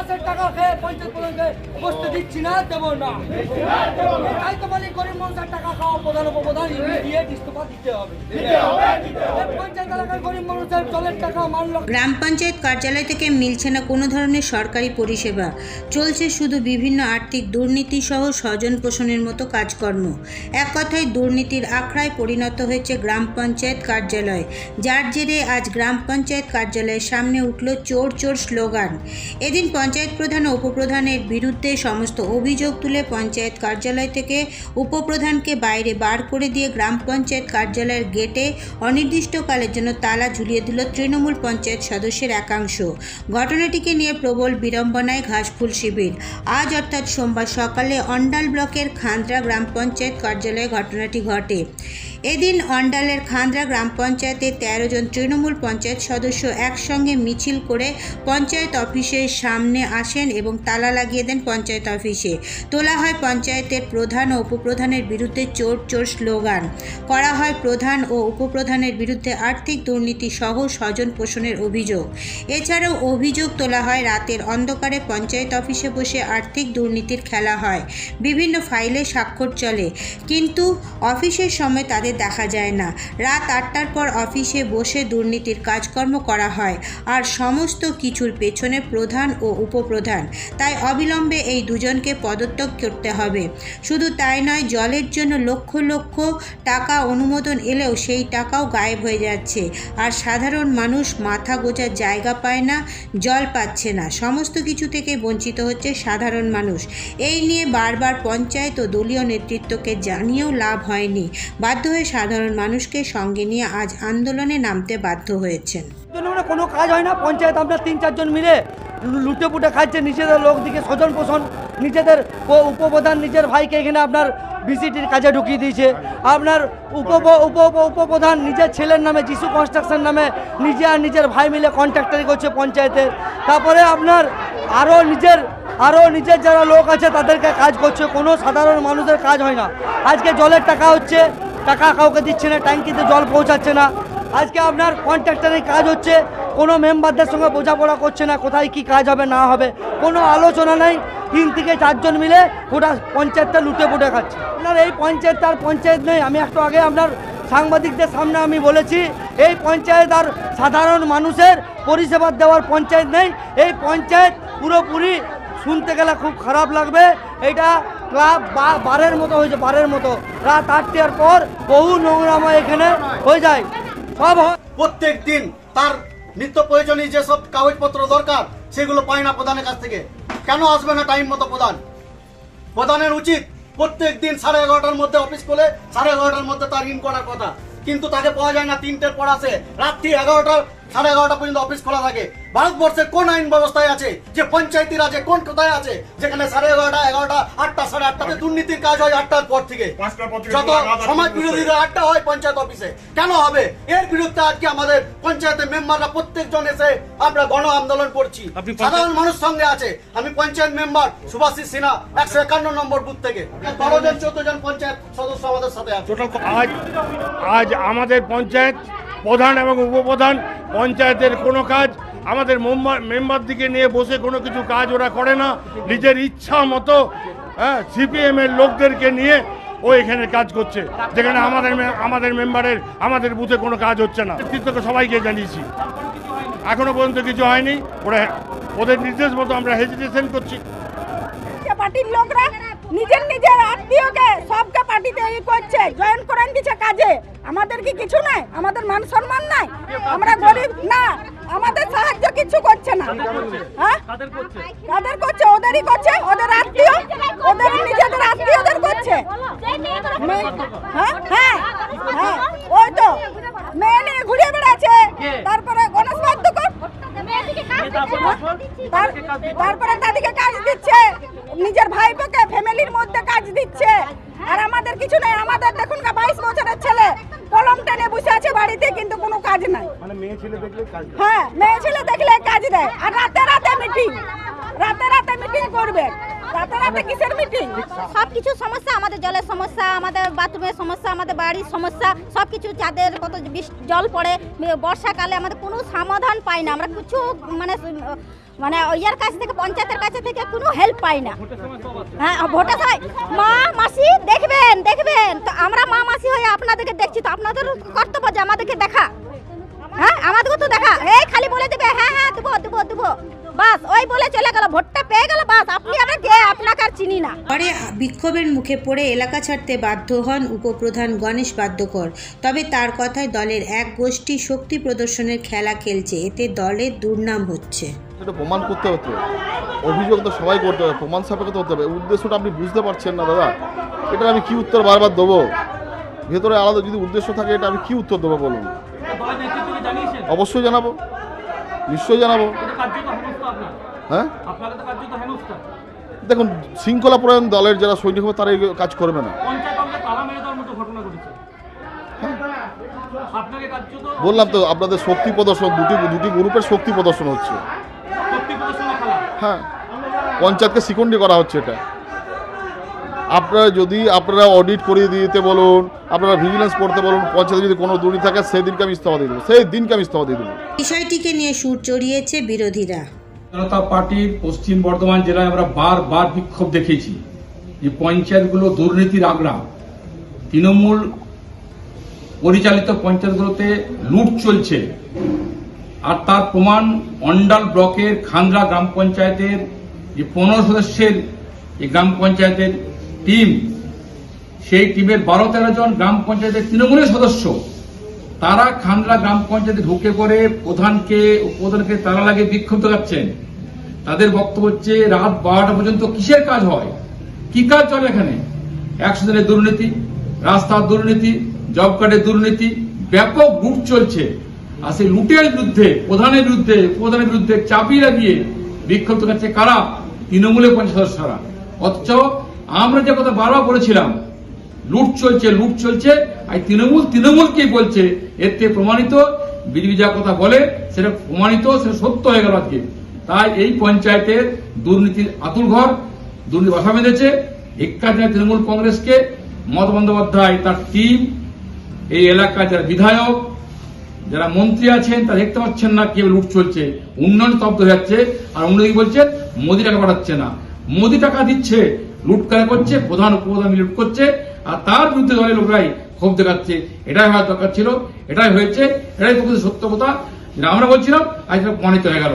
বোনাসের টাকা খেয়ে পঞ্চায়েত প্রধানকে বসতে দিচ্ছি না দেবো না। তাই তো বলি গরিব মানুষের টাকা খাওয়া প্রধান উপপ্রধান ইমিডিয়েট ইস্তফা দিতে হবে। পঞ্চায়েত এলাকার গরিব মানুষের জলের টাকা মানল গ্রাম পঞ্চায়েত কার্যালয় থেকে মিলছে না কোনো ধরনের সরকারি পরিষেবা। চলছে শুধু বিভিন্ন আর্থিক দুর্নীতি সহ স্বজন পোষণের মতো কাজকর্ম। এক কথায় দুর্নীতির আখড়ায় পরিণত হয়েছে গ্রাম পঞ্চায়েত কার্যালয়। যার জেরে আজ গ্রাম পঞ্চায়েত কার্যালয়ের সামনে উঠল চোর চোর স্লোগান। এদিন পঞ্চায়েত প্রধান ও উপপ্রধানের বিরুদ্ধে সমস্ত অভিযোগ তুলে পঞ্চায়েত কার্যালয় থেকে উপপ্রধানকে বাইরে বার করে দিয়ে গ্রাম পঞ্চায়েত কার্যালয়ের গেটে অনির্দিষ্টকালের জন্য তালা ঝুলিয়ে দিল তৃণমূল পঞ্চায়েত সদস্যের একাংশ। ঘটনাটিকে নিয়ে প্রবল বিড়ম্বনায় ঘাসফুল শিবির। আজ অর্থাৎ সোমবার সকালে অন্ডাল ব্লকের খান্দ্রা গ্রাম পঞ্চায়েত কার্যালয়ে ঘটনাটি ঘটে। এদিন অন্ডালের খান্দ্রা গ্রাম পঞ্চায়েতের তেরো জন তৃণমূল পঞ্চায়েত সদস্য একসঙ্গে মিছিল করে পঞ্চায়েত অফিসের সামনে আসেন এবং তালা লাগিয়ে দেন পঞ্চায়েত অফিসে। তোলা হয় পঞ্চায়েতের প্রধান ও উপপ্রধানের বিরুদ্ধে চোর চোর স্লোগান। করা হয় প্রধান ও উপপ্রধানের বিরুদ্ধে আর্থিক দুর্নীতি সহ স্বজন পোষণের অভিযোগ। এছাড়াও অভিযোগ তোলা হয় রাতের অন্ধকারে পঞ্চায়েত অফিসে বসে আর্থিক দুর্নীতির খেলা হয়। বিভিন্ন ফাইলে স্বাক্ষর চলে। কিন্তু অফিসের সময় তাদের দেখা যায় না। রাত আটটার পর অফিসে বসে দুর্নীতির কাজকর্ম করা হয় আর সমস্ত কিছুর পেছনে প্রধান ও উপপ্রধান। তাই অবিলম্বে এই দুজনকে পদত্যাগ করতে হবে। শুধু তাই নয়, জলের জন্য লক্ষ লক্ষ টাকা অনুমোদন এলেও সেই টাকাও গায়েব হয়ে যাচ্ছে। আর সাধারণ মানুষ মাথা গোজার জায়গা পায় না, জল পাচ্ছে না। সমস্ত কিছু থেকে বঞ্চিত হচ্ছে সাধারণ মানুষ। এই নিয়ে বারবার পঞ্চায়েত ও দলীয় নেতৃত্বকে জানিয়েও লাভ হয়নি। বাধ্য হয়ে সাধারণ মানুষকে সঙ্গে নিয়ে আজ আন্দোলনে নামতে বাধ্য হয়েছেন। কোনো কাজ হয় না, পঞ্চায়েত আপনার তিন চারজন মিলে লুটে পুটে খাচ্ছে, নিজেদের লোক দিকে স্বজন পোষণ, নিজেদের উপপ্রধান নিজের ভাইকে এখানে আপনার বিসিটির কাজে ঢুকিয়ে দিয়েছে। আপনার উপ উপ উপ- উপপ্রধান নিজের ছেলের নামে, যিশু কনস্ট্রাকশন নামে নিজে আর নিজের ভাই মিলে কন্ট্রাক্টারি করছে পঞ্চায়েতের তারপরে আপনার আরও নিজের আরও নিজের যারা লোক আছে তাদেরকে কাজ করছে, কোনো সাধারণ মানুষের কাজ হয় না। আজকে জলের টাকা হচ্ছে টাকা কাউকে দিচ্ছে না, ট্যাঙ্কিতে জল পৌঁছাচ্ছে না। আজকে আপনার কন্ট্রাক্টরের কাজ হচ্ছে, কোনো মেম্বারদের সঙ্গে বোঝাপড়া করছে না, কোথায় কি কাজ হবে, না হবে। কোনো আলোচনা নাই, তিন থেকে চারজন মিলে গোটা পঞ্চায়েতটা লুটে পুটে খাচ্ছে। আপনার এই পঞ্চায়েত আর পঞ্চায়েত নেই, আমি একটু আগে আপনার সাংবাদিকদের সামনে আমি বলেছি, এই পঞ্চায়েত আর সাধারণ মানুষের পরিষেবা দেওয়ার পঞ্চায়েত নেই। এই পঞ্চায়েত পুরোপুরি শুনতে গেলে খুব খারাপ লাগবে, এটা বারের মতো হয়েছে, বারের মতো। রাত আটটার পর বহু নোংরাময় এখানে হয়ে যায়। সব প্রত্যেক দিন তার নিত্য প্রয়োজনীয় যেসব কাগজপত্র দরকার, সেগুলো পায় না প্রধানের কাছ থেকে। কেন আসবে না টাইম মতো প্রধান? প্রধানের উচিত প্রত্যেক দিন সাড়ে এগারোটার মধ্যে অফিস খোলে, সাড়ে এগারোটার মধ্যে তার ইন করার কথা। কিন্তু তাকে পাওয়া যায় না, তিনটের পর আসে। রাত্রি এগারোটা সাড়ে এগারোটা পর্যন্ত অফিস খোলা থাকে। ভারতবর্ষে কোন আইন ব্যবস্থায় আছে? যে পঞ্চায়েতি রাজে কোন কোথায় আছে? যেখানে সাড়ে এগারোটা এগারোটা আটটা সাড়ে আটটাতে দুর্নীতির কাজ হয় আটটার পর থেকে। যত সমাজ বিরোধীরা আড্ডা হয় পঞ্চায়েত অফিসে কেন হবে? এর বিরুদ্ধে আজকে আমাদের পঞ্চায়েতের মেম্বাররা প্রত্যেকজন এসে আমরা গণ আন্দোলন করছি। সাধারণ মানুষ সঙ্গে আছে। আমি পঞ্চায়েত মেম্বার সুভাষিস সিনহা একশো একান্ন নম্বর বুথ থেকে। বারো জন চোদ্দ জন পঞ্চায়েত সদস্য আমাদের সাথে আছে। আজ আজ আমাদের পঞ্চায়েত প্রধান এবং উপপ্রধান, পঞ্চায়েতের কোনো কাজ, আমাদের মেম্বার- মেম্বার দিকে নিয়ে বসে কোনো কিছু কাজ ওরা করে না। নিজের ইচ্ছা মতো হ্যাঁ সিপিএম এর লোকদেরকে নিয়ে ও এখানে কাজ করছে। যেখানে আমাদের আমাদের মেম্বারের, আমাদের বুথে কোনো কাজ হচ্ছে না। নেতৃত্বকে সবাইকে জানিয়েছি। এখনও পর্যন্ত কিছু হয়নি। ওরা, ওদের নির্দেশ মতো আমরা হেজিটেশন করছি। পার্টির লোকরা নিজের নিজের আত্মীয়কে সবকে পার্টিতে ই করছে জয়েন করেন দিচ্ছে কাজে। আমাদের কি কিছু নাই? আমাদের মান সম্মান নাই? আমরা গরিব না। আমাদের সাহায্য কিছু করছে না। হ্যাঁ? কাদের করছে? ওদেরই করছে ওদের আত্মীয় ওদের নিজেদের আত্মীয়দের করছে। হ্যাঁ? হ্যাঁ? হ্যাঁ? ওই তো। মেয়ে নিয়ে ঘুরে বেড়াচ্ছে। তারপরে গণেশ বাদ্যকর তার- তারপরে তাদেরকে কাজ দিচ্ছে। নিজের ভাইপোকে ফ্যামিলির মধ্যে কাজ দিচ্ছে। আর আমাদের কিছু নেই। আমাদের দেখুন না বাইশ বছরের ছেলে। কলম টেনে বসে আছে বাড়িতে কিন্তু কোনো কাজ নাই। হ্যাঁ মেয়ে ছেলে দেখলে কাজ দেয়। আর রাতে রাতে মিটিং রাতে রাতে মিটিং করবে। রাতে রাতে কিসের মিটিং সব কিছু সমস্যা আমাদের জলের সমস্যা আমাদের বাথরুমের সমস্যা আমাদের বাড়ির সমস্যা সব কিছু চাঁদের কত জল পড়ে বর্ষাকালে আমাদের কোনো সমাধান পাই না। আমরা কিছু মানে মানে ওইয়ার কাছ থেকে, পঞ্চায়েতের কাছে থেকে কোনো হেল্প পাই না। হ্যাঁ ভোটের সময় মা, মাসি, দেখবেন দেখবেন। তো আমরা মা, মাসি হয়ে আপনাদেরকে দেখছি, তো আপনাদের কর্তব্য যে আমাদেরকে দেখা। হ্যাঁ আমাদেরকে তো দেখা। এই খালি বলে দেবে হ্যাঁ হ্যাঁ দেবো দেবো দেবো। বাস, ওই বলে চলে গেল, ভোটটা পেয়ে গেল, বাস। আপনি আমরা কে আপনাকে আর চিনি না। পরে বিক্ষোভের মুখে পড়ে এলাকা ছাড়তে বাধ্য হন উপপ্রধান গণেশ বাদ্যকর। তবে তার কথায় দলের এক গোষ্ঠী শক্তি প্রদর্শনের খেলা খেলছে, এতে দলের দুর্নাম হচ্ছে। সেটা প্রমাণ করতে হতো অভিযোগ তো সবাই করতে হবে, প্রমাণ সাপেক্ষে হতে হবে। উদ্দেশ্যটা আপনি বুঝতে পারছেন না, দাদা? এটা আমি কি উত্তর বারবার দেবো? ভেতরে আলাদা যদি উদ্দেশ্য থাকে, এটা আমি কি উত্তর দেবো বলুন? অবশ্যই জানাব। নিশ্চয়ই জানাব। হ্যাঁ? দেখুন, শৃঙ্খলা প্রয়োজন দলের, যারা সৈনিক হবে তারা কাজ করবে না। বললাম তো, আপনাদের শক্তি প্রদর্শন, দুটি দুটি গ্রুপের শক্তি প্রদর্শন হচ্ছে। হ্যাঁ পঞ্চায়েতকে শিকন্ডি করা হচ্ছে এটা। আপনারা যদি আপনারা অডিট করিয়ে দিতে বলুন আপনারা ভিজিলেন্স করতে বলুন পঞ্চায়েতে যদি কোনো দুর্নীতি থাকে সেই দিনকে আমি ইস্তফা দিয়ে দেবো। সেই দিনকে আমি ইস্তফা দিয়ে দেবো। বিষয়টিকে নিয়ে সুর চড়িয়েছে বিরোধীরা। জনতা পার্টির পশ্চিম বর্ধমান জেলায় আমরা বারবার বিক্ষোভ দেখেছি যে পঞ্চায়েতগুলো দুর্নীতির আগ্রা তৃণমূল পরিচালিত পঞ্চায়েতগুলোতে লুট চলছে। আর তার প্রমাণ অন্ডাল ব্লকের খান্দ্রা গ্রাম পঞ্চায়েতের যে পনেরো সদস্যের যে গ্রাম পঞ্চায়েতের টিম, সেই টিমের বারো তেরো জন গ্রাম পঞ্চায়েতের তৃণমূলের সদস্য, তারা খান্ডলা গ্রাম পঞ্চায়েতে ঢুকে পড়ে প্রধানকে, উপপ্রধানকে তারা লাগে বিক্ষোভ দেখাচ্ছেন তাদের বক্তব্য হচ্ছে, রাত বারোটা পর্যন্ত কিসের কাজ হয়? কি কাজ চলে এখানে? একশো দিনের দুর্নীতি, রাস্তার দুর্নীতি, জব কার্ডের দুর্নীতি, ব্যাপক লুট চলছে। আর সেই লুটের বিরুদ্ধে, প্রধানের বিরুদ্ধে প্রধানের বিরুদ্ধে চাপিয়ে দিয়ে বিক্ষোভ দেখাচ্ছে কারা? তৃণমূলের পঞ্চায়েত সদস্যরা। অথচ আমরা যে কথা বারবার বলেছিলাম, লুট চলছে লুট চলছে, আর তৃণমূল তৃণমূলকেই বলছে, এর থেকে প্রমাণিত, বিজেপি যা কথা বলে, সেটা প্রমাণিত, সেটা সত্য হয়ে গেল আজকে। তাই এই পঞ্চায়েতের দুর্নীতির আতুর ঘর, দুর্নীতি বাসা বেঁধেছে, একাধিক তৃণমূল কংগ্রেসকে মমতা বন্দ্যোপাধ্যায় তার টিম এই এলাকার যারা বিধায়ক যারা মন্ত্রী আছেন, তারা দেখতে পাচ্ছেন না কেবল লুট চলছে। উন্নয়ন স্তব্ধ হয়ে যাচ্ছে। আর অন্যদিকে বলছেন মোদি টাকা পাঠাচ্ছে না। মোদি টাকা দিচ্ছে, লুট করা করছে, প্রধান উপপ্রধান লুট করছে, আর তার বিরুদ্ধে দলের লোকরাই ক্ষোভ দেখাচ্ছে। এটাই হওয়ার দরকার ছিল, এটাই হয়েছে, এটাই প্রকৃত সত্য কথা। আমরা বলছিলাম আজকে প্রমাণিত হয়ে গেল।